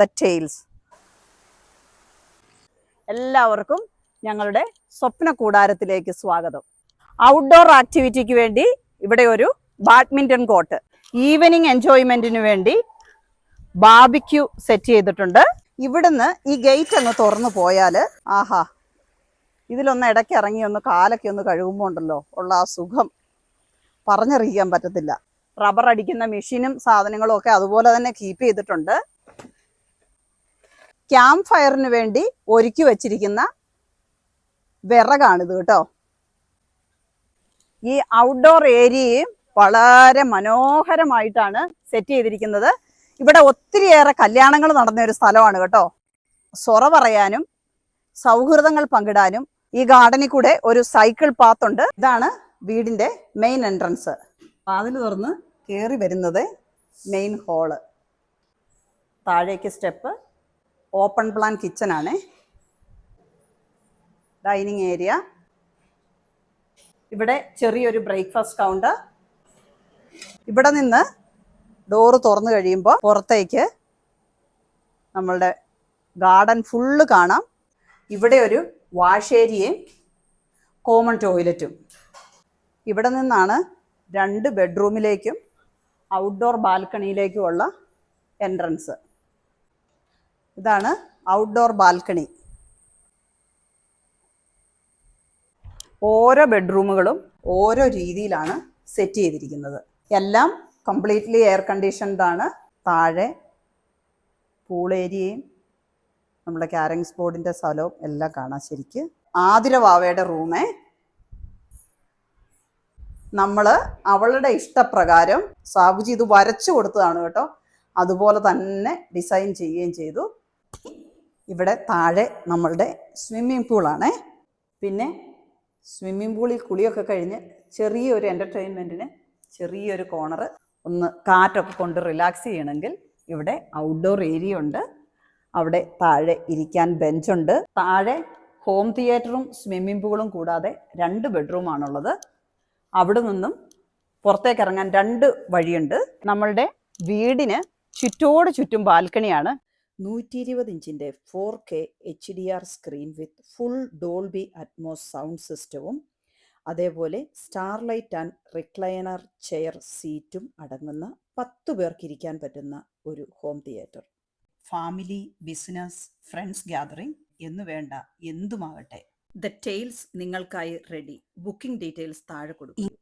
The tales എല്ലാവർക്കും ഞങ്ങളുടെ സ്വപ്ന കൂടാരത്തിലേക്ക് സ്വാഗതം. ഔട്ട്ഡോർ ആക്ടിവിറ്റിക്ക് വേണ്ടി ഇവിടെ ഒരു ബാഡ്മിന്റൺ കോർട്ട് ഈവനിങ് എൻജോയ്മെന്റിന് വേണ്ടി ബാബിക്യൂ സെറ്റ് ചെയ്തിട്ടുണ്ട്. ഇവിടുന്ന് ഈ ഗേറ്റ് ഒന്ന് തുറന്നു പോയാൽ ആഹാ ഇതിലൊന്ന് ഇടയ്ക്ക് ഇറങ്ങി ഒന്ന് കാലൊക്കെ ഒന്ന് കഴുകുമ്പോൾ ഉണ്ടല്ലോ ഉള്ള ആ സുഖം പറഞ്ഞറിയിക്കാൻ പറ്റത്തില്ല. റബ്ബർ അടിക്കുന്ന മെഷീനും സാധനങ്ങളും ഒക്കെ അതുപോലെ തന്നെ കീപ്പ് ചെയ്തിട്ടുണ്ട്. ക്യാമ്പ് ഫയറിന് വേണ്ടി ഒരുക്കി വച്ചിരിക്കുന്ന വിറകാണിത് കേട്ടോ. ഈ ഔട്ട്ഡോർ ഏരിയയും വളരെ മനോഹരമായിട്ടാണ് സെറ്റ് ചെയ്തിരിക്കുന്നത്. ഇവിടെ ഒത്തിരിയേറെ കല്യാണങ്ങൾ നടന്ന ഒരു സ്ഥലമാണ് കേട്ടോ. സൊറ പറയാനും സൗഹൃദങ്ങൾ പങ്കിടാനും ഈ ഗാർഡനിൽ കൂടെ ഒരു സൈക്കിൾ പാത്ത് ഉണ്ട്. ഇതാണ് വീടിന്റെ മെയിൻ എൻട്രൻസ് വാതിൽ തുറന്ന് കയറി വരുന്നത് മെയിൻ ഹോൾ താഴേക്ക് സ്റ്റെപ്പ് ഓപ്പൺ പ്ലാൻ കിച്ചൺ ആണ് ഡൈനിങ് ഏരിയ. ഇവിടെ ചെറിയൊരു ബ്രേക്ക്ഫാസ്റ്റ് കൗണ്ടർ. ഇവിടെ നിന്ന് ഡോറ് തുറന്നു കഴിയുമ്പോൾ പുറത്തേക്ക് നമ്മളുടെ ഗാർഡൻ ഫുള്ള് കാണാം. ഇവിടെ ഒരു വാഷ് ഏരിയയും കോമൺ ടോയ്ലറ്റും. ഇവിടെ നിന്നാണ് രണ്ട് ബെഡ്റൂമിലേക്കും ഔട്ട്ഡോർ ബാൽക്കണിയിലേക്കുമുള്ള എൻട്രൻസ്. ഇതാണ് ഔട്ട്ഡോർ ബാൽക്കണി ഓരോ ബെഡ്റൂമുകളും ഓരോ രീതിയിലാണ് സെറ്റ് ചെയ്തിരിക്കുന്നത്. എല്ലാം കംപ്ലീറ്റ്ലി എയർ കണ്ടീഷൻഡ് ആണ്. താഴെ പൂൾ ഏരിയയും നമ്മുടെ ക്യാരങ്സ് ബോർഡിന്റെ സ്ഥലവും എല്ലാം കാണാം ശരിക്ക്. ആതിരവാവയുടെ റൂമേ നമ്മൾ അവളുടെ ഇഷ്ടപ്രകാരം സാബുജി ഇത് വരച്ചു കൊടുത്തതാണ് കേട്ടോ. അതുപോലെ തന്നെ ഡിസൈൻ ചെയ്യുകയും ചെയ്തു. ഇവിടെ താഴെ നമ്മളുടെ സ്വിമ്മിംഗ് പൂളാണ് പിന്നെ സ്വിമ്മിംഗ് പൂളിൽ കുളിയൊക്കെ കഴിഞ്ഞ് ചെറിയൊരു എന്റർടൈൻമെന്റിന് ചെറിയൊരു കോണർ ഒന്ന് കാറ്റൊക്കെ കൊണ്ട് റിലാക്സ് ചെയ്യണമെങ്കിൽ ഇവിടെ ഔട്ട്ഡോർ ഏരിയ ഉണ്ട്. അവിടെ താഴെ ഇരിക്കാൻ ബെഞ്ചുണ്ട് താഴെ ഹോം തിയേറ്ററും സ്വിമ്മിംഗ് പൂളും കൂടാതെ രണ്ട് ബെഡ്റൂമാണുള്ളത് അവിടെ നിന്നും പുറത്തേക്ക് ഇറങ്ങാൻ രണ്ട് വഴിയുണ്ട്. നമ്മളുടെ വീടിന് ചുറ്റോട് ചുറ്റും ബാൽക്കണിയാണ് നൂറ്റി ഇരുപത് ഇഞ്ചിന്റെ four K H D R screen with full Dolby Atmos sound സിസ്റ്റവും അതേപോലെ സ്റ്റാർലൈറ്റ് ആൻഡ് റിക്ലൈനർ ചെയർ സീറ്റും അടങ്ങുന്ന പത്ത് പേർക്ക് ഇരിക്കാൻ പറ്റുന്ന ഒരു home theatre. Family business friends gathering എന്നു വേണ്ട എന്തുമാകട്ടെ. ദ ടെയിൽസ് നിങ്ങൾക്കായി റെഡി. ബുക്കിംഗ് ഡീറ്റെയിൽസ് താഴെ കൊടുക്കും.